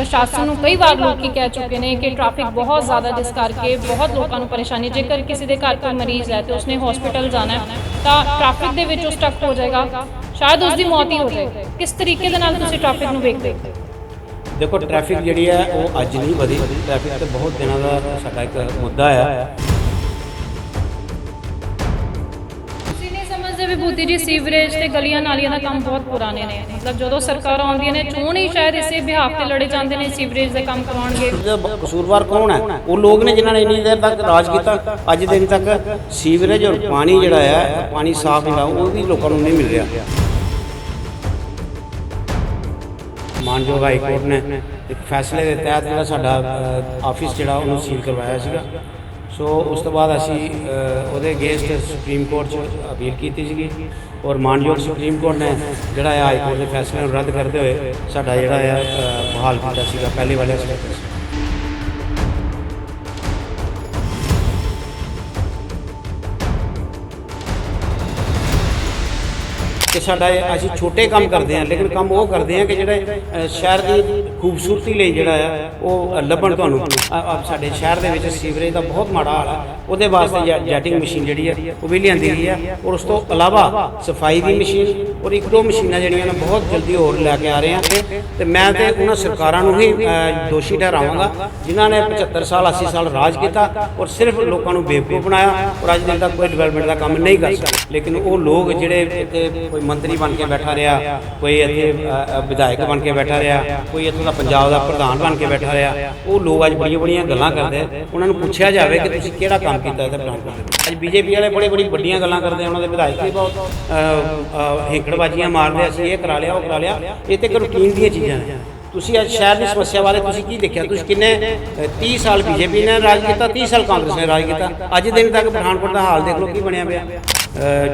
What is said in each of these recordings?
ਪ੍ਰਸ਼ਾਸਨ ਨੂੰ ਕਈ ਵਾਰ ਲੋਕੀ ਕਹਿ ਚੁੱਕੇ ਨੇ ਕਿ ਟ੍ਰੈਫਿਕ ਬਹੁਤ ਜ਼ਿਆਦਾ ਜਿਸ ਕਰਕੇ ਬਹੁਤ ਲੋਕਾਂ ਨੂੰ ਪਰੇਸ਼ਾਨੀ। ਜੇਕਰ ਕਿਸੇ ਦੇ ਘਰ ਕੋਈ ਮਰੀਜ਼ ਹੈ ਤੇ ਉਸਨੇ ਹਸਪੀਟਲ ਜਾਣਾ ਹੈ, ਤਾਂ ਟ੍ਰੈਫਿਕ ਦੇ ਵਿੱਚ ਉਹ ਸਟਕ ਹੋ ਜਾਏਗਾ। ਸ਼ਾਇਦ ਉਸ ਦੀ ਮੌਤ ਹੀ ਹੋ ਜਾਏ ਕਿਸ ਤਰੀਕੇ ਦੇ ਨਾਲ ਤੁਸੀਂ ਟ੍ਰੈਫਿਕ ਨੂੰ ਵੇਖਦੇ ਹੋ? ਦੇਖੋ ਟ੍ਰੈਫਿਕ ਜਿਹੜੀ ਹੈ, ਉਹ ਅੱਜ ਨਹੀਂ ਵਧੀ। ਟ੍ਰੈਫਿਕ ਤੇ ਬਹੁਤ ਦਿਨਾਂ ਦਾ ਸਾਡਾ ਇੱਕ ਮੁੱਦਾ ਆ। ਤੁਸੀਂ ਵਿਭੂਤੀ ਜੀ ਸੀਵਰੇਜ ਤੇ ਗਲੀਆਂ ਨਾਲੀਆਂ ਦਾ ਕੰਮ ਬਹੁਤ ਪੁਰਾਣੇ ਨੇ। ਮਤਲਬ ਜਦੋਂ ਸਰਕਾਰਾਂ ਆਉਂਦੀਆਂ ਨੇ, ਚੋਣ ਹੀ ਸ਼ਾਇਦ ਇਸੇ ਬਿਹਾਫ ਤੇ ਲੜੇ ਜਾਂਦੇ ਨੇ, ਸੀਵਰੇਜ ਦੇ ਕੰਮ ਕਰਵਾਉਣਗੇ। ਕਸੂਰਵਾਰ ਕੌਣ ਹੈ? ਉਹ ਲੋਕ ਨੇ ਜਿਨ੍ਹਾਂ ਨੇ ਇੰਨੀ ਦੇਰ ਤੱਕ ਰਾਜ ਕੀਤਾ, ਅੱਜ ਦਿਨ ਤੱਕ ਸੀਵਰੇਜ ਔਰ ਪਾਣੀ ਜਿਹੜਾ ਹੈ, ਪਾਣੀ ਸਾਫ਼ ਹੁੰਦਾ ਉਹ ਵੀ ਲੋਕਾਂ ਨੂੰ ਨਹੀਂ ਮਿਲ ਰਿਹਾ। ਮਾਨਯੋਗ ਹਾਈ ਕੋਰਟ ਨੇ ਇੱਕ ਫੈਸਲੇ ਦੇ ਤਹਿਤ ਜਿਹੜਾ ਸਾਡਾ ਆਫਿਸ ਜਿਹੜਾ, ਉਹਨੂੰ ਸੀਲ ਕਰਵਾਇਆ ਸੀਗਾ। ਸੋ ਉਸ ਤੋਂ ਬਾਅਦ ਅਸੀਂ ਅ, ਉਹਦੇ ਅਗੇਂਸਟ ਸੁਪਰੀਮ ਕੋਰਟ 'ਚ ਅਪੀਲ ਕੀਤੀ ਸੀਗੀ ਔਰ ਮਾਨਯੋਗ ਸੁਪਰੀਮ ਕੋਰਟ ਨੇ ਜਿਹੜਾ ਹੈ ਹਾਈ ਕੋਰਟ ਦੇ ਫੈਸਲੇ ਨੂੰ ਰੱਦ ਕਰਦੇ ਹੋਏ ਸਾਡਾ ਜਿਹੜਾ ਹੈ ਅ, ਬਹਾਲ ਕੀਤਾ ਸੀਗਾ ਪਹਿਲੇ ਵਾਲੇ ਸਟੇਟਸ ਕਿ ਸਾਡਾ ਇਹ ਅਸੀਂ ਛੋਟੇ ਕੰਮ ਕਰਦੇ ਹਾਂ, ਲੇਕਿਨ ਕੰਮ ਉਹ ਕਰਦੇ ਹਾਂ ਕਿ ਜਿਹੜੇ ਸ਼ਹਿਰ ਦੀ ਖੂਬਸੂਰਤੀ ਲਈ ਜਿਹੜਾ ਆ, ਉਹ ਲੱਭਣ ਤੁਹਾਨੂੰ। ਸਾਡੇ ਸ਼ਹਿਰ ਦੇ ਵਿੱਚ ਸੀਵਰੇਜ ਦਾ ਬਹੁਤ ਮਾੜਾ ਹਾਲ ਹੈ ਉਹਦੇ ਵਾਸਤੇ ਜੈ- ਜੈਟਿੰਗ ਮਸ਼ੀਨ ਜਿਹੜੀ ਹੈ ਉਹ ਵੀ ਲਿਆਂਦੀ ਗਈ ਹੈ ਔਰ ਉਸ ਤੋਂ ਇਲਾਵਾ ਸਫ਼ਾਈ ਦੀ ਮਸ਼ੀਨ ਔਰ ਇੱਕ ਦੋ ਮਸ਼ੀਨਾਂ ਜਿਹੜੀਆਂ ਨੇ, ਬਹੁਤ ਜਲਦੀ ਹੋਰ ਲੈ ਕੇ ਆ ਰਹੇ ਹਾਂ ਤੇ ਮੈਂ ਤੇ ਉਹਨਾਂ ਸਰਕਾਰਾਂ ਨੂੰ ਹੀ ਦੋਸ਼ੀ ਠਹਿਰਾਵਾਂਗਾ, ਜਿਨ੍ਹਾਂ ਨੇ 75 ਸਾਲ 80 ਸਾਲ ਰਾਜ ਕੀਤਾ ਔਰ ਸਿਰਫ ਲੋਕਾਂ ਨੂੰ ਬੇਵਕੂਫ ਬਣਾਇਆ ਔਰ ਅੱਜ ਦਿਨ ਤੱਕ ਕੋਈ ਡਿਵੈਲਪਮੈਂਟ ਦਾ ਕੰਮ ਨਹੀਂ ਕਰ ਸਕਦਾ ਲੇਕਿਨ ਉਹ ਲੋਕ ਜਿਹੜੇ ਇੱਥੇ ਕੋਈ ਮੰਤਰੀ ਬਣ ਕੇ ਬੈਠਾ ਰਿਹਾ ਕੋਈ ਇੱਥੇ ਵਿਧਾਇਕ ਬਣ ਕੇ ਬੈਠਾ ਰਿਹਾ ਕੋਈ ਇੱਥੋਂ ਦਾ ਪੰਜਾਬ ਦਾ ਪ੍ਰਧਾਨ ਬਣ ਕੇ ਬੈਠਾ ਰਿਹਾ ਉਹ ਲੋਕ ਅੱਜ ਬੜੀਆਂ ਬੜੀਆਂ ਗੱਲਾਂ ਕਰਦੇ ਉਹਨਾਂ ਨੂੰ ਪੁੱਛਿਆ ਜਾਵੇ ਕਿ ਤੁਸੀਂ ਕਿਹੜਾ ਕੰਮ ਕੀਤਾ ਇੱਥੇ ਪਠਾਨਕੋਟ ਦੇ ਵਿੱਚ। ਅੱਜ ਬੀਜੇਪੀ ਵਾਲੇ ਬੜੇ ਬੜੀ ਵੱਡੀਆਂ ਗੱਲਾਂ ਕਰਦੇ ਉਹਨਾਂ ਦੇ ਵਿਧਾਇਕ ਵੀ ਬਹੁਤ ਹੇਕੜਬਾਜ਼ੀਆਂ ਮਾਰਦੇ ਅਸੀਂ ਇਹ ਕਰਾ ਲਿਆ ਉਹ ਕਰਾ ਲਿਆ। ਇਹ ਤੇ ਇੱਕ ਰੂਟੀਨ ਦੀਆਂ ਚੀਜ਼ਾਂ ਨੇ। ਤੁਸੀਂ ਅੱਜ ਸ਼ਹਿਰ ਦੀ ਸਮੱਸਿਆ ਬਾਰੇ ਤੁਸੀਂ ਕੀ ਦੇਖਿਆ? ਤੁਸੀਂ ਕਿੰਨੇ ਅ, 30 ਸਾਲ ਬੀਜੇਪੀ ਨੇ ਰਾਜ ਕੀਤਾ 30 ਸਾਲ ਕਾਂਗਰਸ ਨੇ ਰਾਜ ਕੀਤਾ। ਅੱਜ ਦਿਨ ਤੱਕ ਪਠਾਨਕੋਟ ਦਾ ਹਾਲ ਦੇਖ ਲਓ ਕੀ ਬਣਿਆ ਪਿਆ।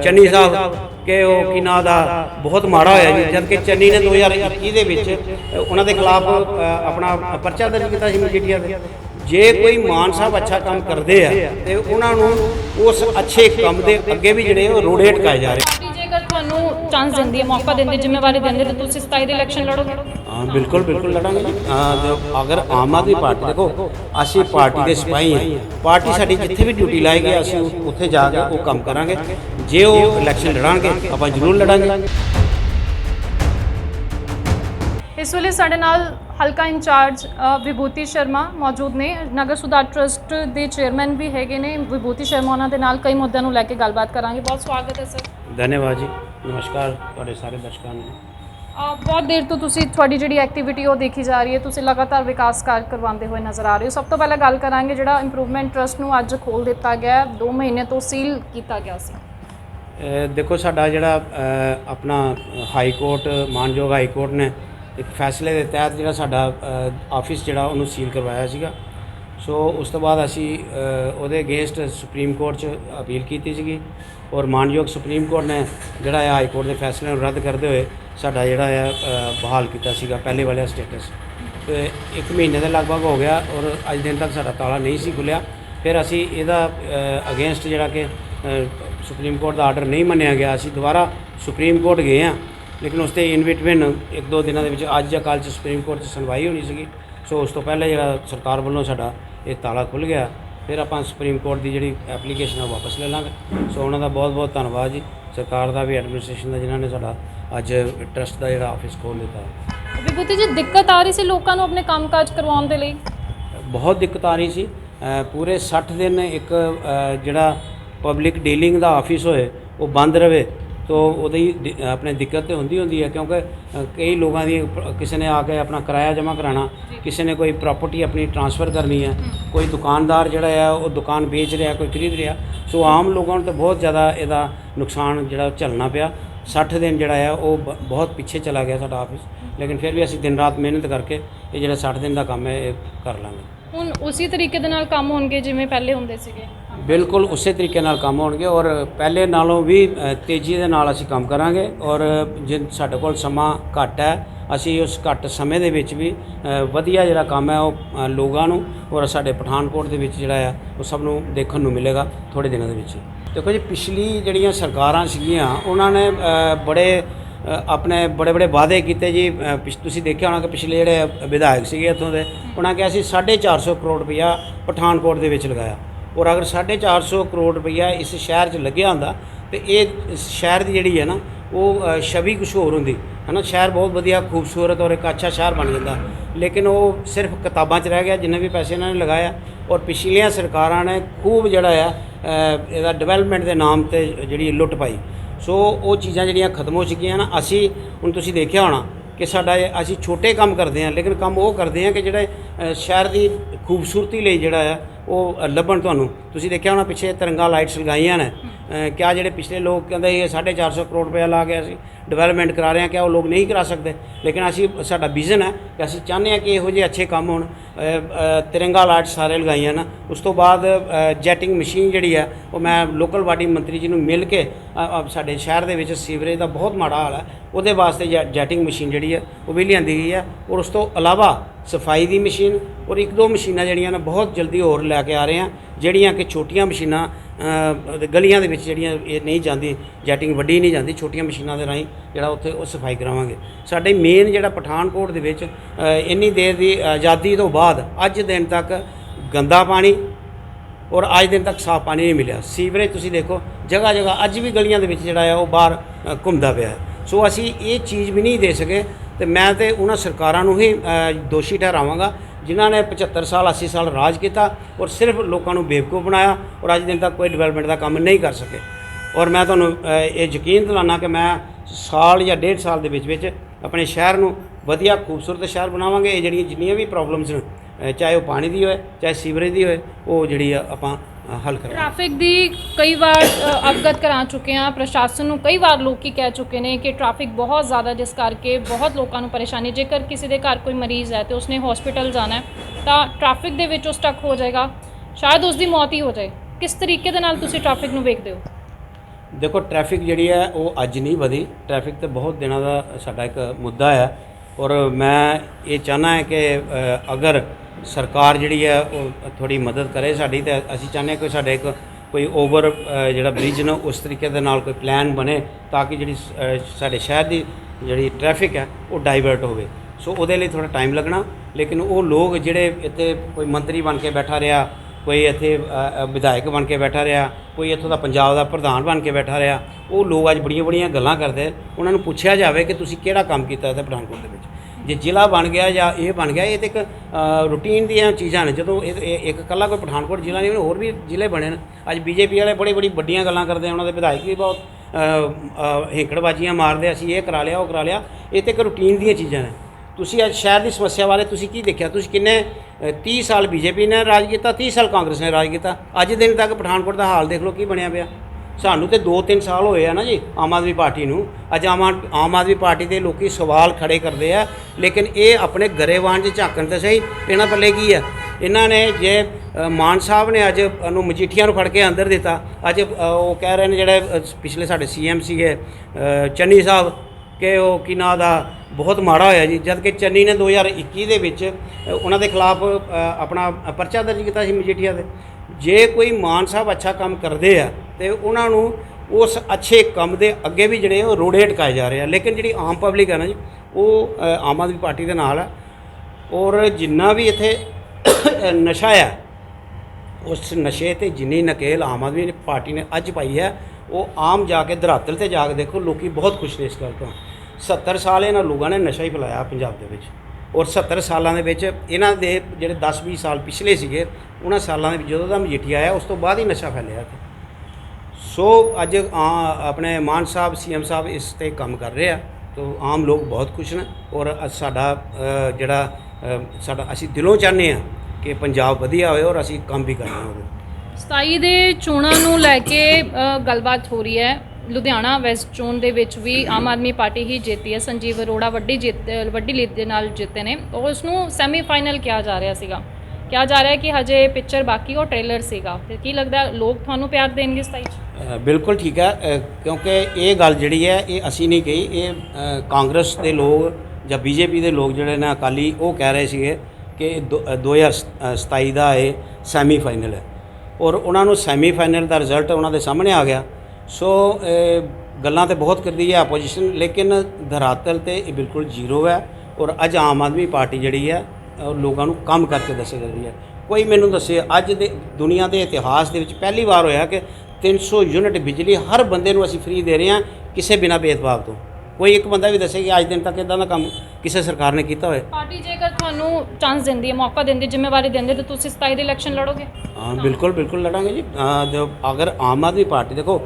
ਚੰਨੀ ਸਾਹਿਬ, ਕਿ ਉਹ ਕੀ ਨਾਂ ਦਾ, ਬਹੁਤ ਮਾੜਾ ਹੋਇਆ ਜੀ। ਜਦ ਕਿ ਚੰਨੀ ਨੇ 2021 ਦੇ ਵਿੱਚ ਉਹਨਾਂ ਦੇ ਖਿਲਾਫ ਆਪਣਾ ਪਰਚਾ ਦਰਜ ਕੀਤਾ ਸੀ ਮਜੀਠੀਆ ਦੇ ਜੇ ਕੋਈ ਮਾਨ ਸਾਹਿਬ ਅੱਛਾ ਕੰਮ ਕਰਦੇ ਆ, ਤੇ ਉਹਨਾਂ ਨੂੰ ਉਸ ਅੱਛੇ ਕੰਮ ਦੇ ਅੱਗੇ ਵੀ ਜਿਹੜੇ ਉਹ ਰੋੜੇ ਟਕਾਏ ਜਾ ਰਹੇ। ਤੁਹਾਨੂੰ ਚਾਂਸ ਦਿੰਦੀ ਹੈ ਮੌਕਾ ਦਿੰਦੀ ਹੈ, ਜ਼ਿੰਮੇਵਾਰੀ ਦਿੰਦੀ ਹੈ ਤਾਂ ਤੁਸੀਂ 27 ਦੇ ਇਲੈਕਸ਼ਨ ਲੜੋਗੇ ਹਾਂ ਬਿਲਕੁਲ ਬਿਲਕੁਲ ਲੜਾਂਗੇ। ਜੀ ਹਾਂ, ਤੇ ਅਗਰ ਆਮ ਆਦਮੀ ਪਾਰਟੀ ਦੇਖੋ ਅਸੀਂ ਪਾਰਟੀ ਦੇ ਸਿਪਾਹੀ ਹਾਂ। ਪਾਰਟੀ ਸਾਡੀ ਜਿੱਥੇ ਵੀ ਡਿਊਟੀ ਲਾਏਗੀ ਅਸੀਂ ਉ- ਉੱਥੇ ਜਾ ਕੇ ਉਹ ਕੰਮ ਕਰਾਂਗੇ। ਜੇ ਉਹ ਇਲੈਕਸ਼ਨ ਲੜਾਂਗੇ ਆਪਾਂ ਜ਼ਰੂਰ ਲੜਾਂਗੇ। ਇਸ ਵੇਲੇ ਸਾਡੇ ਨਾਲ ਹਲਕਾ ਇੰਚਾਰਜ ਅ, ਵਿਭੂਤੀ ਸ਼ਰਮਾ ਮੌਜੂਦ ਨੇ। ਨਗਰ ਸੁਧਾਰ ਟਰਸਟ ਦੇ ਚੇਅਰਮੈਨ ਵੀ ਹੈਗੇ ਨੇ। ਵਿਭੂਤੀ ਸ਼ਰਮਾ ਉਹਨਾਂ ਦੇ ਨਾਲ ਕਈ ਮੁੱਦਿਆਂ ਨੂੰ ਲੈ ਕੇ ਗੱਲਬਾਤ ਕਰਾਂਗੇ। ਬਹੁਤ ਸਵਾਗਤ ਹੈ ਸਰ। ਧੰਨਵਾਦ ਜੀ। ਨਮਸਕਾਰ ਤੁਹਾਡੇ ਸਾਰੇ ਦਰਸ਼ਕਾਂ ਨੂੰ। ਬਹੁਤ ਦੇਰ ਤੋਂ ਤੁਸੀਂ ਤੁਹਾਡੀ ਜਿਹੜੀ ਐਕਟੀਵਿਟੀ ਉਹ ਦੇਖੀ ਜਾ ਰਹੀ ਹੈ ਤੁਸੀਂ ਲਗਾਤਾਰ ਵਿਕਾਸ ਕਾਰਜ ਕਰਵਾਉਂਦੇ ਹੋਏ ਨਜ਼ਰ ਆ ਰਹੇ ਹੋ। ਸਭ ਤੋਂ ਪਹਿਲਾਂ ਗੱਲ ਕਰਾਂਗੇ ਜਿਹੜਾ ਇੰਪਰੂਵਮੈਂਟ ਟਰਸਟ ਨੂੰ ਅੱਜ ਖੋਲ ਦਿੱਤਾ ਗਿਆ 2 ਮਹੀਨੇ ਤੋਂ ਸੀਲ ਕੀਤਾ ਗਿਆ ਸੀ। ਦੇਖੋ ਸਾਡਾ ਜਿਹੜਾ ਆਪਣਾ ਹਾਈ ਕੋਰਟ ਮਾਨਯੋਗ ਹਾਈ ਕੋਰਟ ਨੇ ਇੱਕ ਫੈਸਲੇ ਦੇ ਤਹਿਤ ਜਿਹੜਾ ਸਾਡਾ ਆਫਿਸ ਜਿਹੜਾ ਉਹਨੂੰ ਸੀਲ ਕਰਵਾਇਆ ਸੀਗਾ। ਸੋ ਉਸ ਤੋਂ ਬਾਅਦ ਅਸੀਂ ਉਹਦੇ ਅਗੇਂਸਟ ਸੁਪਰੀਮ ਕੋਰਟ 'ਚ ਅਪੀਲ ਕੀਤੀ ਸੀਗੀ ਔਰ ਮਾਨਯੋਗ ਸੁਪਰੀਮ ਕੋਰਟ ਨੇ ਜਿਹੜਾ ਹੈ ਹਾਈ ਕੋਰਟ ਦੇ ਫੈਸਲੇ ਨੂੰ ਰੱਦ ਕਰਦੇ ਹੋਏ ਸਾਡਾ ਜਿਹੜਾ ਹੈ ਬਹਾਲ ਕੀਤਾ ਸੀਗਾ ਪਹਿਲੇ ਵਾਲਾ ਸਟੇਟਸ ਤੇ ਇੱਕ ਮਹੀਨੇ ਦੇ ਲਗਭਗ ਹੋ ਗਿਆ ਔਰ ਅੱਜ ਦਿਨ ਤੱਕ ਸਾਡਾ ਤਾਲਾ ਨਹੀਂ ਸੀ ਖੁੱਲਿਆ ਫਿਰ ਅਸੀਂ ਇਹਦਾ ਅਗੇਂਸਟ ਜਿਹੜਾ ਕਿ ਸੁਪਰੀਮ ਕੋਰਟ ਦਾ ਆਰਡਰ ਨਹੀਂ ਮੰਨਿਆ ਗਿਆ, ਅਸੀਂ ਦੁਬਾਰਾ ਸੁਪਰੀਮ ਕੋਰਟ ਗਏ ਆ ਲੇਕਿਨ ਉਸ ਤੇ ਇਨ ਇੱਕ ਦੋ ਦਿਨਾਂ ਦੇ ਵਿੱਚ ਅੱਜ ਜਾਂ ਕੱਲ੍ਹ 'ਚ ਸੁਪਰੀਮ ਕੋਰਟ 'ਚ ਸੁਣਵਾਈ ਹੋਣੀ ਸੀਗੀ। ਸੋ ਉਸ ਤੋਂ ਪਹਿਲਾਂ ਜਿਹੜਾ ਸਰਕਾਰ ਵੱਲੋਂ ਸਾਡਾ ਇਹ ਤਾਲਾ ਖੁੱਲ ਗਿਆ ਫਿਰ ਆਪਾਂ ਸੁਪਰੀਮ ਕੋਰਟ ਦੀ ਜਿਹੜੀ ਐਪਲੀਕੇਸ਼ਨ ਆ ਵਾਪਸ ਲੈ ਲਾਂਗੇ। ਸੋ ਉਹਨਾਂ ਦਾ ਬਹੁਤ ਬਹੁਤ ਧੰਨਵਾਦ ਜੀ। ਸਰਕਾਰ ਦਾ ਵੀ ਐਡਮਿਨਿਸਟ੍ਰੇਸ਼ਨ ਦਾ ਜਿਨ੍ਹਾਂ ਨੇ ਸਾਡਾ ਅੱਜ ਟਰਸਟ ਦਾ ਜਿਹੜਾ ਆਫਿਸ ਖੋਲ੍ਹ ਦਿੱਤਾ। ਵਿਭੂਤੀ ਜੀ ਦਿੱਕਤ ਆ ਰਹੀ ਸੀ ਲੋਕਾਂ ਨੂੰ ਆਪਣੇ ਕੰਮਕਾਜ ਕਰਵਾਉਣ ਦੇ ਲਈ? ਬਹੁਤ ਦਿੱਕਤ ਆ ਰਹੀ ਸੀ। ਪੂਰੇ 60 ਦਿਨ ਇੱਕ ਜਿਹੜਾ ਪਬਲਿਕ ਡੀਲਿੰਗ ਦਾ ਆਫਿਸ ਹੋਏ ਉਹ ਬੰਦ ਰਵੇ। ਤੋ ਉਹਦੀ ਆਪਣੇ ਦਿੱਕਤ ਤੇ ਹੁੰਦੀ ਹੁੰਦੀ ਹੈ ਕਿਉਂਕਿ ਕਈ ਲੋਕਾਂ ਦੀ ਕਿਸੇ ਨੇ ਆ ਕੇ ਆਪਣਾ ਕਿਰਾਇਆ ਜਮ੍ਹਾਂ ਕਰਾਉਣਾ ਕਿਸੇ ਨੇ ਕੋਈ ਪ੍ਰਾਪਰਟੀ ਆਪਣੀ ਟ੍ਰਾਂਸਫਰ ਕਰਨੀ ਹੈ ਕੋਈ ਦੁਕਾਨਦਾਰ ਜਿਹੜਾ ਹੈ ਉਹ ਦੁਕਾਨ ਵੇਚ ਰਿਹਾ ਕੋਈ ਖਰੀਦ ਰਿਹਾ ਸੋ ਆਮ ਲੋਕਾਂ ਨੂੰ ਤਾਂ ਬਹੁਤ ਜ਼ਿਆਦਾ ਇਹਦਾ ਨੁਕਸਾਨ ਜਿਹੜਾ ਝੱਲਣਾ ਪਿਆ। 60 ਦਿਨ ਜਿਹੜਾ ਹੈ ਉਹ ਬਹੁਤ ਪਿੱਛੇ ਚਲਾ ਗਿਆ ਸਾਡਾ ਆਫਿਸ ਲੇਕਿਨ ਫਿਰ ਵੀ ਅਸੀਂ ਦਿਨ ਰਾਤ ਮਿਹਨਤ ਕਰਕੇ ਇਹ ਜਿਹੜਾ 60 ਦਿਨ ਦਾ ਕੰਮ ਹੈ ਇਹ ਕਰ ਲਾਂਗੇ। ਹੁਣ ਉਸੇ ਤਰੀਕੇ ਦੇ ਨਾਲ ਕੰਮ ਹੋਣਗੇ ਜਿਵੇਂ ਪਹਿਲੇ ਹੁੰਦੇ ਸੀਗੇ? ਬਿਲਕੁਲ ਉਸੇ ਤਰੀਕੇ ਨਾਲ ਕੰਮ ਹੋਣਗੇ ਔਰ ਪਹਿਲੇ ਨਾਲੋਂ ਵੀ ਤੇਜ਼ੀ ਦੇ ਨਾਲ ਅਸੀਂ ਕੰਮ ਕਰਾਂਗੇ ਔਰ ਜੇ ਸਾਡੇ ਕੋਲ ਸਮਾਂ ਘੱਟ ਹੈ, ਅਸੀਂ ਉਸ ਘੱਟ ਸਮੇਂ ਦੇ ਵਿੱਚ ਵੀ ਵਧੀਆ ਜਿਹੜਾ ਕੰਮ ਹੈ ਉਹ ਲੋਕਾਂ ਨੂੰ ਔਰ ਸਾਡੇ ਪਠਾਨਕੋਟ ਦੇ ਵਿੱਚ ਜਿਹੜਾ ਆ, ਉਹ ਸਭ ਨੂੰ ਦੇਖਣ ਨੂੰ ਮਿਲੇਗਾ ਥੋੜੇ ਦਿਨਾਂ ਦੇ ਵਿੱਚ। ਦੇਖੋ ਜੀ, ਪਿਛਲੀ ਜਿਹੜੀਆਂ ਸਰਕਾਰਾਂ ਸੀਗੀਆਂ, ਉਹਨਾਂ ਨੇ ਬੜੇ ਆਪਣੇ ਬੜੇ ਬੜੇ ਵਾਅਦੇ ਕੀਤੇ ਜੀ ਪਿਛ- ਤੁਸੀਂ ਦੇਖਿਆ ਹੋਣਾ ਕਿ ਪਿਛਲੇ ਜਿਹੜੇ ਵਿਧਾਇਕ ਸੀਗੇ ਇੱਥੋਂ ਦੇ, ਉਹਨਾਂ ਕਿਹਾ ਸੀ 450 ਕਰੋੜ ਰੁਪਇਆ ਪਠਾਨਕੋਟ ਦੇ ਵਿੱਚ ਲਗਾਇਆ। ਔਰ ਅਗਰ 450 ਕਰੋੜ ਰੁਪਈਆ ਇਸ ਸ਼ਹਿਰ 'ਚ ਲੱਗਿਆ ਹੁੰਦਾ, ਤੇ ਇਹ ਇਸ ਸ਼ਹਿਰ ਦੀ ਜਿਹੜੀ ਹੈ ਨਾ, ਉਹ ਛਵੀ ਕੁਛ ਹੋਰ ਹੁੰਦੀ। ਹੈ ਨਾ ਸ਼ਹਿਰ ਬਹੁਤ ਵਧੀਆ, ਖੂਬਸੂਰਤ ਔਰ ਇੱਕ ਅੱਛਾ ਸ਼ਹਿਰ ਬਣ ਜਾਂਦਾ। ਲੇਕਿਨ ਉਹ ਸਿਰਫ ਕਿਤਾਬਾਂ 'ਚ ਰਹਿ ਗਿਆ, ਜਿੰਨੇ ਵੀ ਪੈਸੇ ਇਹਨਾਂ ਨੇ ਲਗਾਇਆ। ਔਰ ਪਿਛਲੀਆਂ ਸਰਕਾਰਾਂ ਨੇ ਖੂਬ ਜਿਹੜਾ ਆ ਇਹਦਾ ਡਿਵੈਲਪਮੈਂਟ ਦੇ ਨਾਮ ਤੇ ਜਿਹੜੀ ਲੁੱਟ ਪਾਈ। ਸੋ ਉਹ ਚੀਜ਼ਾਂ ਜਿਹੜੀਆਂ ਖਤਮ ਹੋ ਚੁੱਕੀਆਂ ਨਾ ਅਸੀਂ, ਹੁਣ ਤੁਸੀਂ ਦੇਖਿਆ ਹੋਣਾ ਕਿ ਸਾਡਾ ਅਸੀਂ ਛੋਟੇ ਕੰਮ ਕਰਦੇ ਹਾਂ, ਲੇਕਿਨ ਕੰਮ ਉਹ ਕਰਦੇ ਹਾਂ ਕਿ ਜਿਹੜੇ ਸ਼ਹਿਰ ਦੀ ਖੂਬਸੂਰਤੀ ਲਈ ਜਿਹੜਾ ਆ ਉਹ ਲੱਭਣ ਤੁਹਾਨੂੰ ਤੁਸੀਂ ਦੇਖਿਆ ਹੋਣਾ ਪਿੱਛੇ ਤਿਰੰਗਾ ਲਾਈਟਸ ਲਗਾਈਆਂ ਨੇ। ਕਿਆ ਜਿਹੜੇ ਪਿਛਲੇ ਲੋਕ ਕਹਿੰਦੇ ਸੀ, ਇਹ 450 ਕਰੋੜ ਰੁਪਇਆ ਲਾ ਕੇ ਅਸੀਂ ਡਿਵੈਲਪਮੈਂਟ ਕਰਾ ਰਹੇ ਹਾਂ, ਕਿਆ ਉਹ ਲੋਕ ਨਹੀਂ ਕਰਾ ਸਕਦੇ। ਲੇਕਿਨ ਅਸੀਂ ਸਾਡਾ ਵਿਜ਼ਨ ਹੈ ਕਿ ਅਸੀਂ ਚਾਹੁੰਦੇ ਹਾਂ ਕਿ ਇਹੋ ਜਿਹੇ ਅੱਛੇ ਕੰਮ ਹੋਣ। ਤਿਰੰਗਾ ਲਾਈਟਸ ਸਾਰੇ ਲਗਾਈਆਂ ਨਾ। ਉਸ ਤੋਂ ਬਾਅਦ ਜੈਟਿੰਗ ਮਸ਼ੀਨ ਜਿਹੜੀ ਹੈ, ਉਹ ਮੈਂ ਲੋਕਲ ਬਾਡੀ ਮੰਤਰੀ ਜੀ ਨੂੰ ਮਿਲ ਕੇ ਸਾਡੇ ਸ਼ਹਿਰ ਦੇ ਵਿੱਚ ਸੀਵਰੇਜ ਦਾ ਬਹੁਤ ਮਾੜਾ ਹਾਲ ਹੈ। ਉਹਦੇ ਵਾਸਤੇ ਜੈ- ਜੈਟਿੰਗ ਮਸ਼ੀਨ ਜਿਹੜੀ ਹੈ, ਉਹ ਵੀ ਲਿਆਂਦੀ ਗਈ ਹੈ। ਔਰ ਉਸ ਤੋਂ ਇਲਾਵਾ ਸਫ਼ਾਈ ਦੀ ਮਸ਼ੀਨ ਔਰ ਇੱਕ ਦੋ ਮਸ਼ੀਨਾਂ ਜਿਹੜੀਆਂ ਨੇ, ਬਹੁਤ ਜਲਦੀ ਹੋਰ ਲੈ ਕੇ ਆ ਰਹੇ ਹਾਂ, ਜਿਹੜੀਆਂ ਕਿ ਛੋਟੀਆਂ ਮਸ਼ੀਨਾਂ ਗਲੀਆਂ ਦੇ ਵਿੱਚ ਜਿਹੜੀਆਂ ਇਹ ਨਹੀਂ ਜਾਂਦੀ, ਜੈਟਿੰਗ ਵੱਡੀ ਨਹੀਂ ਜਾਂਦੀ, ਛੋਟੀਆਂ ਮਸ਼ੀਨਾਂ ਦੇ ਰਾਹੀਂ ਜਿਹੜਾ ਉੱਥੇ ਉਹ ਸਫ਼ਾਈ ਕਰਾਵਾਂਗੇ। ਸਾਡੇ ਮੇਨ ਜਿਹੜਾ ਪਠਾਨਕੋਟ ਦੇ ਵਿੱਚ ਇੰਨੀ ਦੇਰ ਦੀ ਆਜ਼ਾਦੀ ਤੋਂ ਬਾਅਦ ਅੱਜ ਦਿਨ ਤੱਕ ਗੰਦਾ ਪਾਣੀ ਔਰ ਅੱਜ ਦਿਨ ਤੱਕ ਸਾਫ਼ ਪਾਣੀ ਨਹੀਂ ਮਿਲਿਆ। ਸੀਵਰੇਜ ਤੁਸੀਂ ਦੇਖੋ ਜਗ੍ਹਾ ਜਗ੍ਹਾ ਅੱਜ ਵੀ ਗਲੀਆਂ ਦੇ ਵਿੱਚ ਜਿਹੜਾ ਆ ਉਹ ਬਾਹਰ ਘੁੰਮਦਾ ਪਿਆ ਹੈ। ਸੋ ਅਸੀਂ ਇਹ ਚੀਜ਼ ਵੀ ਨਹੀਂ ਦੇ ਸਕੇ ਤੇ ਮੈਂ ਤੇ ਉਹਨਾਂ ਸਰਕਾਰਾਂ ਨੂੰ ਹੀ ਦੋਸ਼ੀ ਠਹਿਰਾਵਾਂਗਾ। ਜਿਨ੍ਹਾਂ ਨੇ 75 ਸਾਲ 80 ਸਾਲ ਰਾਜ ਕੀਤਾ ਔਰ ਸਿਰਫ ਲੋਕਾਂ ਨੂੰ ਬੇਵਕੂਫ ਬਣਾਇਆ ਔਰ ਅੱਜ ਦਿਨ ਤੱਕ ਕੋਈ ਡਿਵੈਲਪਮੈਂਟ ਦਾ ਕੰਮ ਨਹੀਂ ਕਰ ਸਕੇ। ਔਰ ਮੈਂ ਤੁਹਾਨੂੰ ਇਹ ਯਕੀਨ ਦਿਲਾਨਾ ਕਿ ਮੈਂ ਸਾਲ ਜਾਂ ਡੇਢ ਸਾਲ ਦੇ ਵਿੱਚ ਵਿੱਚ ਆਪਣੇ ਸ਼ਹਿਰ ਨੂੰ ਵਧੀਆ ਖੂਬਸੂਰਤ ਸ਼ਹਿਰ ਬਣਾਵਾਂਗੇ। ਇਹ ਜਿਹੜੀਆਂ ਜਿੰਨੀਆਂ ਵੀ ਪ੍ਰੋਬਲਮਸ ਨੇ ਚਾਹੇ ਉਹ ਪਾਣੀ ਦੀ ਹੋਏ, ਚਾਹੇ ਸੀਵਰੇਜ ਦੀ ਹੋਏ, ਉਹ ਜਿਹੜੀ ਆ ਆਪਾਂ ਹੱਲ ਕਰਾਂਗੇ। ਟ੍ਰੈਫਿਕ ਦੀ ਕਈ ਵਾਰ ਅ, ਅਵਗਤ ਕਰਾ ਚੁੱਕੇ ਹਾਂ। ਪ੍ਰਸ਼ਾਸਨ ਨੂੰ ਕਈ ਵਾਰ ਲੋਕੀ ਕਹਿ ਚੁੱਕੇ ਨੇ ਕਿ ਟ੍ਰੈਫਿਕ ਬਹੁਤ ਜ਼ਿਆਦਾ ਜਿਸ ਕਰਕੇ ਬਹੁਤ ਲੋਕਾਂ ਨੂੰ ਪਰੇਸ਼ਾਨੀ। ਜੇਕਰ ਕਿਸੇ ਦੇ ਘਰ ਕੋਈ ਮਰੀਜ਼ ਹੈ ਤੇ ਉਸਨੇ ਹਸਪੀਟਲ ਜਾਣਾ ਹੈ ਤਾਂ ਟ੍ਰੈਫਿਕ ਦੇ ਵਿੱਚ ਉਹ ਸਟਕ ਹੋ ਜਾਏਗਾ। ਸ਼ਾਇਦ ਉਸ ਦੀ ਮੌਤ ਹੀ ਹੋ ਜਾਏ। ਕਿਸ ਤਰੀਕੇ ਦੇ ਨਾਲ ਤੁਸੀਂ ਟ੍ਰੈਫਿਕ ਨੂੰ ਵੇਖਦੇ ਹੋ? ਦੇਖੋ ਟ੍ਰੈਫਿਕ ਜਿਹੜੀ ਹੈ ਉਹ ਅੱਜ ਨਹੀਂ ਵਧੀ। ਟ੍ਰੈਫਿਕ ਤੇ ਬਹੁਤ ਦਿਨਾਂ ਦਾ ਸਾਡਾ ਇੱਕ ਮੁੱਦਾ ਹੈ। ਔਰ ਮੈਂ ਇਹ ਚਾਹਨਾ ਹੈ ਕਿ ਅ, ਅਗਰ ਸਰਕਾਰ ਜਿਹੜੀ ਹੈ ਉਹ ਥੋੜੀ ਮਦਦ ਕਰੇ ਸਾਡੀ ਤੇ ਅਸੀਂ ਚਾਹੁੰਦੇ ਹਾਂ ਕਿ ਸਾਡੇ ਇੱਕ ਕੋਈ ਓਵਰ ਜਿਹੜਾ ਬ੍ਰਿਜ ਨਾ, ਉਸ ਤਰੀਕੇ ਦੇ ਨਾਲ ਕੋਈ ਪਲਾਨ ਬਣੇ ਤਾਂ ਕਿ ਜਿਹੜੀ ਸਾਡੇ ਸ਼ਹਿਰ ਦੀ ਜਿਹੜੀ ਟ੍ਰੈਫਿਕ ਹੈ, ਉਹ ਡਾਈਵਰਟ ਹੋਵੇ। ਸੋ ਉਹਦੇ ਲਈ ਥੋੜਾ ਟਾਈਮ ਲੱਗਣਾ, ਲੇਕਿਨ ਉਹ ਲੋਕ ਜਿਹੜੇ ਇੱਥੇ ਕੋਈ ਮੰਤਰੀ ਬਣ ਕੇ ਬੈਠਾ ਰਿਹਾ, ਕੋਈ ਇੱਥੇ ਵਿਧਾਇਕ ਬਣ ਕੇ ਬੈਠਾ ਰਿਹਾ, ਕੋਈ ਇੱਥੋਂ ਦਾ ਪੰਜਾਬ ਦਾ ਪ੍ਰਧਾਨ ਬਣ ਕੇ ਬੈਠਾ ਰਿਹਾ, ਉਹ ਲੋਕ ਅੱਜ ਬੜੀਆਂ ਬੜੀਆਂ ਗੱਲਾਂ ਕਰਦੇ ਉਹਨਾਂ ਨੂੰ ਪੁੱਛਿਆ ਜਾਵੇ ਕਿ ਤੁਸੀਂ ਕਿਹੜਾ ਕੰਮ ਕੀਤਾ ਇੱਥੇ ਪਠਾਨਕੋਟ ਦੇ ਵਿੱਚ? ਜੇ ਜ਼ਿਲ੍ਹਾ ਬਣ ਗਿਆ ਜਾਂ ਇਹ ਬਣ ਗਿਆ ਇਹ ਤੇ ਇੱਕ ਰੂਟੀਨ ਦੀਆਂ ਚੀਜ਼ਾਂ ਨੇ। ਜਦੋਂ ਇਹ ਇੱਕ ਇਕੱਲਾ ਕੋਈ ਪਠਾਨਕੋਟ ਜ਼ਿਲ੍ਹਾ ਨਹੀਂ ਹੋਰ ਵੀ ਜ਼ਿਲ੍ਹੇ ਬਣੇ ਨੇ। ਅੱਜ ਬੀਜੇਪੀ ਵਾਲੇ ਬੜੀ ਬੜੀ ਵੱਡੀਆਂ ਗੱਲਾਂ ਕਰਦੇ ਆ ਉਹਨਾਂ ਦੇ ਵਿਧਾਇਕ ਵੀ ਬਹੁਤ ਅ, ਹੇਕੜਬਾਜ਼ੀਆਂ ਮਾਰਦੇ ਅਸੀਂ ਇਹ ਕਰਾ ਲਿਆ ਉਹ ਕਰਾ ਲਿਆ। ਇਹ ਤੇ ਇੱਕ ਰੂਟੀਨ ਦੀਆਂ ਚੀਜ਼ਾਂ ਨੇ। ਤੁਸੀਂ ਅੱਜ ਸ਼ਹਿਰ ਦੀ ਸਮੱਸਿਆ ਬਾਰੇ ਤੁਸੀਂ ਕੀ ਦੇਖਿਆ? ਤੁਸੀਂ ਕਿੰਨੇ ਅ, 30 ਸਾਲ ਬੀਜੇਪੀ ਨੇ ਰਾਜ ਕੀਤਾ 30 ਸਾਲ ਕਾਂਗਰਸ ਨੇ ਰਾਜ ਕੀਤਾ। ਅੱਜ ਦਿਨ ਤੱਕ ਪਠਾਨਕੋਟ ਦਾ ਹਾਲ ਦੇਖ ਲਓ ਕੀ ਬਣਿਆ ਪਿਆ। ਸਾਨੂੰ ਤੇ 2-3 ਸਾਲ ਹੋਏ ਆ ਨਾ ਜੀ, ਆਮ ਆਦਮੀ ਪਾਰਟੀ ਨੂੰ। ਅੱਜ ਆਮ ਆਦ- ਆਮ ਆਦਮੀ ਪਾਰਟੀ ਦੇ ਲੋਕੀ ਸਵਾਲ ਖੜੇ ਕਰਦੇ ਆ, ਲੇਕਿਨ ਇਹ ਆਪਣੇ ਗਰੇਵਾਨ 'ਚ ਝਾਕਣ ਤੇ ਸਹੀ, ਇਹਨਾਂ ਪੱਲੇ ਕੀ ਆ? ਇਹਨਾਂ ਨੇ ਜੇ ਮਾਨ ਸਾਹਿਬ ਨੇ ਅੱਜ ਉਹਨੂੰ ਮਜੀਠੀਆਂ ਨੂੰ ਫੜ ਕੇ ਅੰਦਰ ਦਿੱਤਾ। ਅੱਜ ਉਹ ਕਹਿ ਰਹੇ ਨੇ ਜਿਹੜੇ ਪਿਛਲੇ ਸਾਡੇ ਸੀਐਮ ਸੀਗੇ ਚੰਨੀ ਸਾਹਿਬ, ਕਿ ਉਹ ਕੀ ਨਾਂ ਦਾ ਬਹੁਤ ਮਾੜਾ ਹੋਇਆ ਜੀ। ਜਦ ਕਿ ਚੰਨੀ ਨੇ 2021 ਦੇ ਵਿੱਚ ਉਹਨਾਂ ਦੇ ਖਿਲਾਫ ਆਪਣਾ ਪਰਚਾ ਦਰਜ ਕੀਤਾ ਸੀ ਮਜੀਠੀਆ ਦੇ। ਜੇ ਕੋਈ ਮਾਨ ਸਾਹਿਬ ਅੱਛਾ ਕੰਮ ਕਰਦੇ ਆ, ਤੇ ਉਹਨਾਂ ਨੂੰ ਉਸ ਅੱਛੇ ਕੰਮ ਦੇ ਅੱਗੇ ਵੀ ਜਿਹੜੇ ਉਹ ਰੋੜੇ ਟਕਾਏ ਜਾ ਰਹੇ ਆ। ਲੇਕਿਨ ਜਿਹੜੀ ਆਮ ਪਬਲਿਕ ਹੈ ਨਾ ਜੀ, ਉਹ ਆਮ ਆਦਮੀ ਪਾਰਟੀ ਦੇ ਨਾਲ ਹੈ ਔਰ ਜਿੰਨਾ ਵੀ ਇੱਥੇ ਨਸ਼ਾ ਆ, ਉਸ ਨਸ਼ੇ ਤੇ ਜਿੰਨੀ ਨਕੇਲ ਆਮ ਆਦਮੀ ਪਾਰਟੀ ਨੇ ਅੱਜ ਪਾਈ ਹੈ ਉਹ ਆਮ ਜਾ ਕੇ ਧਰਾਤਲ ਤੇ ਜਾ ਕੇ ਦੇਖੋ, ਲੋਕੀ ਬਹੁਤ ਖੁਸ਼ ਨੇ ਇਸ ਗੱਲ ਤੋਂ। 70 ਸਾਲ ਇਹਨਾਂ ਲੋਕਾਂ ਨੇ ਨਸ਼ਾ ਹੀ ਫੈਲਾਇਆ ਪੰਜਾਬ ਦੇ ਵਿੱਚ। ਔਰ 70 ਸਾਲਾਂ ਦੇ ਵਿੱਚ ਇਹਨਾਂ ਦੇ ਜਿਹੜੇ 10-20 ਸਾਲ ਪਿਛਲੇ ਸੀਗੇ, ਉਹਨਾਂ ਸਾਲਾਂ ਦੇ ਵਿੱਚ ਜਦੋਂ ਦਾ ਮਜੀਠੀਆ ਆਇਆ, ਉਸ ਤੋਂ ਬਾਅਦ ਹੀ ਨਸ਼ਾ ਫੈਲਿਆ ਇੱਥੇ। ਸੋ ਅੱਜ ਆ- ਆਪਣੇ ਮਾਨ ਸਾਹਿਬ, ਸੀਐਮ ਸਾਹਿਬ ਇਸ ਤੇ ਕੰਮ ਕਰ ਰਹੇ ਆ, ਤੋ ਆਮ ਲੋਕ ਬਹੁਤ ਖੁਸ਼ ਨੇ ਔਰ ਅ- ਸਾਡਾ ਜਿਹੜਾ ਸਾਡਾ ਅਸੀਂ ਦਿਲੋਂ ਚਾਹੁੰਦੇ ਆ ਕਿ ਪੰਜਾਬ ਵਧੀਆ ਹੋਵੇ ਔਰ ਅਸੀਂ ਕੰਮ ਵੀ ਕਰ ਰਹੇ ਹਾਂ। ਉਹਦੇ 27 ਦੇ ਚੋਣਾਂ ਨੂੰ ਲੈ ਕੇ ਗੱਲਬਾਤ ਹੋ ਰਹੀ ਹੈ। ਲੁਧਿਆਣਾ ਵੈਸਟ ਜੋਨ ਦੇ ਵਿੱਚ ਵੀ ਆਮ ਆਦਮੀ ਪਾਰਟੀ ਹੀ ਜਿੱਤੀ ਹੈ। ਸੰਜੀਵ ਅਰੋੜਾ ਵੱਡੀ ਜਿੱਤ ਵੱਡੀ ਲੀਡ ਦੇ ਨਾਲ ਜਿੱਤੇ ਨੇ। ਉਹ ਉਸ ਨੂੰ ਸੈਮੀਫਾਈਨਲ ਕਿਹਾ ਜਾ ਰਿਹਾ ਸੀਗਾ। ਕਿਹਾ ਜਾ ਰਿਹਾ ਕਿ ਹਜੇ ਪਿਕਚਰ ਬਾਕੀ ਉਹ ਟ੍ਰੇਲਰ ਸੀਗਾ। ਤੇ ਕੀ ਲੱਗਦਾ ਲੋਕ ਤੁਹਾਨੂੰ ਪਿਆਰ ਦੇਣਗੇ 27 ਚ? ਬਿਲਕੁਲ ਠੀਕ ਹੈ। ਕਿਉਂਕਿ ਇਹ ਗੱਲ ਜਿਹੜੀ ਹੈ ਇਹ ਅਸੀਂ ਨਹੀਂ ਕਹੀ। ਇਹ ਕਾਂਗਰਸ ਦੇ ਲੋਕ ਜਾਂ ਬੀਜੇਪੀ ਦੇ ਲੋਕ ਜਿਹੜੇ ਨੇ ਅਕਾਲੀ ਉਹ ਕਹਿ ਰਹੇ ਸੀਗੇ ਕਿ ਇਹ ਦੋ- ਅ, 2027 ਦਾ ਇਹ ਸੈਮੀ ਫਾਈਨਲ ਹੈ। ਔਰ ਉਹਨਾਂ ਨੂੰ ਸੈਮੀ ਫਾਈਨਲ ਦਾ ਰਿਜ਼ਲਟ ਉਹਨਾਂ ਦੇ ਸਾਹਮਣੇ ਆ ਗਿਆ। ਸੋ ਗੱਲਾਂ ਤੇ ਬਹੁਤ ਕਰਦੀ ਹੈ ਆਪੋਜੀਸ਼ਨ ਲੇਕਿਨ ਧਰਾਤਲ ਤੇ ਇਹ ਬਿਲਕੁਲ ਜ਼ੀਰੋ ਹੈ ਔਰ ਅੱਜ ਆਮ ਆਦਮੀ ਪਾਰਟੀ ਜਿਹੜੀ ਹੈ ਉਹ ਲੋਕਾਂ ਨੂੰ ਕੰਮ ਕਰਕੇ ਦੱਸੇ ਕਰਦੀ ਹੈ। ਕੋਈ ਮੈਨੂੰ ਦੱਸੇ ਅੱਜ ਦੇ ਦੁਨੀਆ ਦੇ ਇਤਿਹਾਸ ਦੇ ਵਿੱਚ ਪਹਿਲੀ ਵਾਰ ਹੋਇਆ ਕਿ 300 ਯੂਨਿਟ ਬਿਜਲੀ ਹਰ ਬੰਦੇ ਨੂੰ ਅਸੀਂ ਫ੍ਰੀ ਦੇ ਰਹੇ ਹਾਂ ਕਿਸੇ ਬਿਨਾ ਭੇਦਭਾਵ ਤੋਂ। ਕੋਈ ਇੱਕ ਬੰਦਾ ਵੀ ਦੱਸੇ ਕਿ ਅੱਜ ਦਿਨ ਤੱਕ ਇਦਾਂ ਦਾ ਕੰਮ ਕਿਸੇ ਸਰਕਾਰ ਨੇ ਕੀਤਾ ਹੋਵੇ ਪਾਰਟੀ ਜੇਕਰ ਤੁਹਾਨੂੰ ਚਾਂਸ ਦਿੰਦੀ ਹੈ ਮੌਕਾ ਦਿੰਦੀ ਜ਼ਿੰਮੇਵਾਰੀ ਦਿੰਦੀ ਤਾਂ ਤੁਸੀਂ 27 ਦੇ ਇਲੈਕਸ਼ਨ ਲੜੋਗੇ? ਹਾਂ ਬਿਲਕੁਲ ਬਿਲਕੁਲ ਲੜਾਂਗੇ ਜੋ ਅਗਰ ਆਮ ਆਦਮੀ ਪਾਰਟੀ ਦੇਖੋ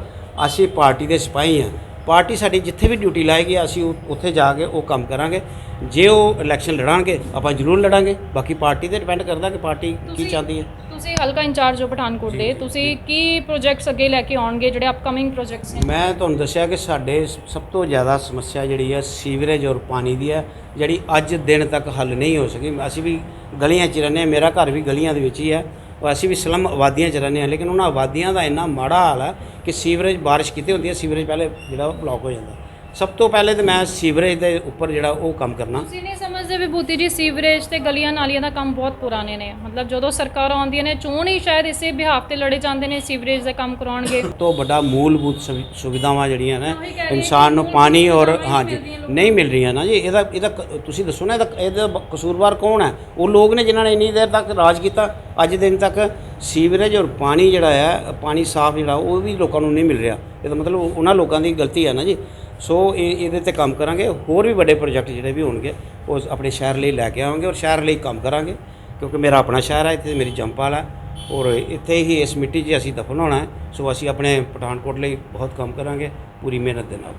ਅਸੀਂ ਪਾਰਟੀ ਦੇ ਸਿਪਾਹੀ ਹਾਂ। ਪਾਰਟੀ ਸਾਡੀ ਜਿੱਥੇ ਵੀ ਡਿਊਟੀ ਲਾਏਗੀ ਅਸੀਂ ਉੱਥੇ ਜਾ ਕੇ ਉਹ ਕੰਮ ਕਰਾਂਗੇ। ਜੇ ਉਹ ਇਲੈਕਸ਼ਨ ਲੜਾਂਗੇ ਆਪਾਂ ਜ਼ਰੂਰ ਲੜਾਂਗੇ। ਬਾਕੀ ਪਾਰਟੀ ਤੇ ਡਿਪੈਂਡ ਕਰਦਾ ਕਿ ਪਾਰਟੀ ਕੀ ਚਾਹੁੰਦੀ ਹੈ। ਤੁਸੀਂ ਹਲਕਾ ਇੰਚਾਰਜ ਹੋ ਪਠਾਨਕੋਟ ਦੇ। ਤੁਸੀਂ ਕੀ ਪ੍ਰੋਜੈਕਟਸ ਅੱਗੇ ਲੈ ਕੇ ਆਉਣਗੇ ਜਿਹੜੇ ਅਪਕਮਿੰਗ ਪ੍ਰੋਜੈਕਟਸ ਨੇ? ਮੈਂ ਤੁਹਾਨੂੰ ਦੱਸਿਆ ਕਿ ਸਾਡੇ ਸਭ ਤੋਂ ਜ਼ਿਆਦਾ ਸਮੱਸਿਆ ਜਿਹੜੀ ਹੈ ਸੀਵਰੇਜ ਔਰ ਪਾਣੀ ਦੀ ਹੈ ਜਿਹੜੀ ਅੱਜ ਦਿਨ ਤੱਕ ਹੱਲ ਨਹੀਂ ਹੋ ਸਕੀ। ਅਸੀਂ ਵੀ ਗਲੀਆਂ 'ਚ ਰਹਿੰਦੇ ਮੇਰਾ ਘਰ ਵੀ ਗਲੀਆਂ ਦੇ ਵਿੱਚ ਹੀ ਹੈ। ਔਰ ਅਸੀਂ ਵੀ ਸਲਮ ਆਬਾਦੀਆਂ 'ਚ ਰਹਿੰਦੇ ਹਾਂ, ਲੇਕਿਨ ਉਹਨਾਂ ਆਬਾਦੀਆਂ ਦਾ ਇੰਨਾ ਮਾੜਾ ਹਾਲ ਹੈ ਕਿ ਸੀਵਰੇਜ ਬਾਰਿਸ਼ ਕਿਤੇ ਹੁੰਦੀ ਹੈ, ਸੀਵਰੇਜ ਪਹਿਲੇ ਜਿਹੜਾ ਉਹ ਬਲੌਕ ਹੋ ਜਾਂਦਾ। ਸਭ ਤੋਂ ਪਹਿਲੇ ਤਾਂ ਮੈਂ ਸੀਵਰੇਜ ਦੇ ਉੱਪਰ ਜਿਹੜਾ ਉਹ ਕੰਮ ਕਰਨਾ। ਤੁਸੀਂ ਨਹੀਂ ਸਮਝਦੇ ਵਿਭੂਤੀ ਜੀ ਸੀਵਰੇਜ ਤੇ ਗਲੀਆਂ ਨਾਲੀਆਂ ਦਾ ਕੰਮ ਬਹੁਤ ਪੁਰਾਣੇ ਨੇ। ਮਤਲਬ ਜਦੋਂ ਸਰਕਾਰਾਂ ਆਉਂਦੀਆਂ ਨੇ ਚੋਣ ਹੀ ਸ਼ਾਇਦ ਇਸੇ ਬਿਹਾਫ ਤੇ ਲੜੇ ਜਾਂਦੇ ਨੇ ਸੀਵਰੇਜ ਦਾ ਕੰਮ ਕਰਾਉਣਗੇ। ਸਭ ਤੋਂ ਵੱਡਾ ਮੂਲਭੂਤ ਸੁਵਿ- ਸੁਵਿਧਾਵਾਂ ਜਿਹੜੀਆਂ ਨੇ ਇਨਸਾਨ ਨੂੰ ਪਾਣੀ ਔਰ ਹਾਂਜੀ ਨਹੀਂ ਮਿਲ ਰਹੀਆਂ ਨਾ ਜੀ। ਇਹਦਾ ਇਹਦਾ ਕ- ਤੁਸੀਂ ਦੱਸੋ ਨਾ ਇਹਦਾ ਇਹਦਾ ਬ- ਕਸੂਰਵਾਰ ਕੌਣ ਹੈ? ਉਹ ਲੋਕ ਨੇ ਜਿਨ੍ਹਾਂ ਨੇ ਇੰਨੀ ਦੇਰ ਤੱਕ ਰਾਜ ਕੀਤਾ ਅੱਜ ਦਿਨ ਤੱਕ ਸੀਵਰੇਜ ਔਰ ਪਾਣੀ ਜਿਹੜਾ ਹੈ ਪਾਣੀ ਸਾਫ਼ ਜਿਹੜਾ ਉਹ ਵੀ ਲੋਕਾਂ ਨੂੰ ਨਹੀਂ ਮਿਲ ਰਿਹਾ। ਇਹਦਾ ਮਤਲਬ ਉਹਨਾਂ ਲੋਕਾਂ ਦੀ ਗਲਤੀ ਹੈ ਨਾ ਜੀ। ਸੋ ਇਹ, ਇਹਦੇ ਤੇ ਕੰਮ ਕਰਾਂਗੇ। ਹੋਰ ਵੀ ਵੱਡੇ ਪ੍ਰੋਜੈਕਟ ਜਿਹੜੇ ਵੀ ਹੋਣਗੇ, ਉਹ ਆਪਣੇ ਸ਼ਹਿਰ ਲਈ ਲੈ ਕੇ ਆਵਾਂਗੇ ਔਰ ਸ਼ਹਿਰ ਲਈ ਕੰਮ ਕਰਾਂਗੇ। ਕਿਉਂਕਿ ਮੇਰਾ ਆਪਣਾ ਸ਼ਹਿਰ ਹੈ, ਇੱਥੇ ਮੇਰੀ ਜੰਪਾਲ ਹੈ ਔਰ ਇੱਥੇ ਹੀ ਇਸ ਮਿੱਟੀ 'ਚ ਅਸੀਂ ਦਫਨ ਹੋਣਾ ਹੈ। ਸੋ ਅਸੀਂ ਆਪਣੇ ਪਠਾਨਕੋਟ ਲਈ ਬਹੁਤ ਕੰਮ ਕਰਾਂਗੇ, ਪੂਰੀ ਮਿਹਨਤ ਦੇ ਨਾਲ।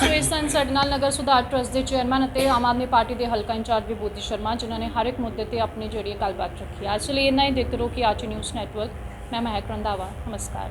ਸੋ ਇਸ ਸਨ ਸਾਡੇ ਨਾਲ ਨਗਰ ਸੁਧਾਰ ਟਰਸਟ ਦੇ ਚੇਅਰਮੈਨ ਅਤੇ ਆਮ ਆਦਮੀ ਪਾਰਟੀ ਦੇ ਹਲਕਾ ਇੰਚਾਰਜ ਵਿਭੂਤੀ ਸ਼ਰਮਾ, ਜਿਨ੍ਹਾਂ ਨੇ ਹਰ ਇੱਕ ਮੁੱਦੇ ਤੇ ਆਪਣੀ ਜਿਹੜੀ ਹੈ ਗੱਲਬਾਤ ਰੱਖੀ ਹੈ। ਅੱਜ ਲਈ ਇੰਨਾ ਹੀ। ਦੇਖਦੇ ਰਹੋ ਕਿ ਆਚੀ ਨਿਊਜ਼ ਨੈਟਵਰਕ ਮੈਂ ਮਹਿਕ ਰੰਧਾਵਾ। ਨਮਸਕਾਰ।